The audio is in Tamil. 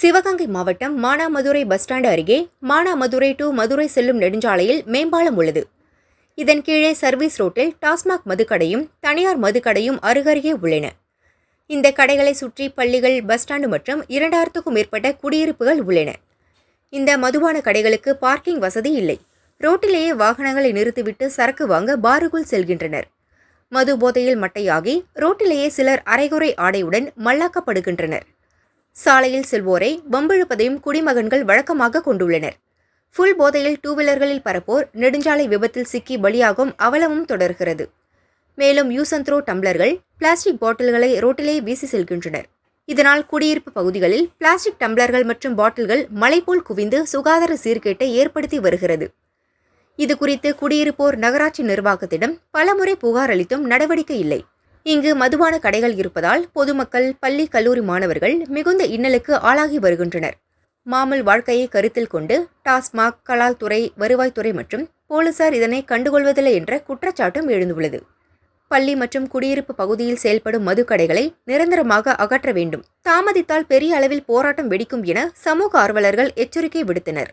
சிவகங்கை மாவட்டம் மானாமதுரை பஸ் ஸ்டாண்டு அருகே மானாமதுரை டு மதுரை செல்லும் நெடுஞ்சாலையில் மேம்பாலம் உள்ளது. இதன் கீழே சர்வீஸ் ரோட்டில் டாஸ்மாக் மதுக்கடையும் தனியார் மதுக்கடையும் அருகருகே உள்ளன. இந்த கடைகளை சுற்றி பள்ளிகள் பஸ் ஸ்டாண்டு மற்றும் இரண்டாயிரத்துக்கும் மேற்பட்ட குடியிருப்புகள் உள்ளன. இந்த மதுபான கடைகளுக்கு பார்க்கிங் வசதி இல்லை. ரோட்டிலேயே வாகனங்களை நிறுத்திவிட்டு சரக்கு வாங்க பாருக்குள் செல்கின்றனர். மது போதையில் மட்டையாகி ரோட்டிலேயே சிலர் அரைகுறை ஆடையுடன் மல்லாக்கப்படுகின்றனர். சாலையில் செல்வோரை வம்பிழுப்பதையும் குடிமகன்கள் வழக்கமாக கொண்டுள்ளனர். ஃபுல் போதையில் டூ வீலர்களில் பரப்போர் நெடுஞ்சாலை விபத்தில் சிக்கி பலியாகும் அவலமும் தொடர்கிறது. மேலும் யூசந்த்ரோ டம்ளர்கள் பிளாஸ்டிக் பாட்டில்களை ரோட்டிலே வீசி செல்கின்றனர். இதனால் குடியிருப்பு பகுதிகளில் பிளாஸ்டிக் டம்ளர்கள் மற்றும் பாட்டில்கள் மலைபோல் குவிந்து சுகாதார சீர்கேட்டை ஏற்படுத்தி வருகிறது. இது குறித்து குடியிருப்போர் நகராட்சி நிர்வாகத்திடம் பலமுறை புகார் அளித்தும் நடவடிக்கை இல்லை. இங்கு மதுபான கடைகள் இருப்பதால் பொதுமக்கள் பள்ளி கல்லூரி மாணவர்கள் மிகுந்த இன்னலுக்கு ஆளாகி வருகின்றனர். மாமல் வாழ்க்கையை கருத்தில் கொண்டு டாஸ்மாக் கலால் துறை வருவாய்த்துறை மற்றும் போலீசார் இதனை கண்டுகொள்வதில்லை என்ற குற்றச்சாட்டும் எழுந்துள்ளது. பள்ளி மற்றும் குடியிருப்பு பகுதியில் செயல்படும் மதுக்கடைகளை நிரந்தரமாக அகற்ற வேண்டும். தாமதித்தால் பெரிய அளவில் போராட்டம் வெடிக்கும் என சமூக ஆர்வலர்கள் எச்சரிக்கை விடுத்தனர்.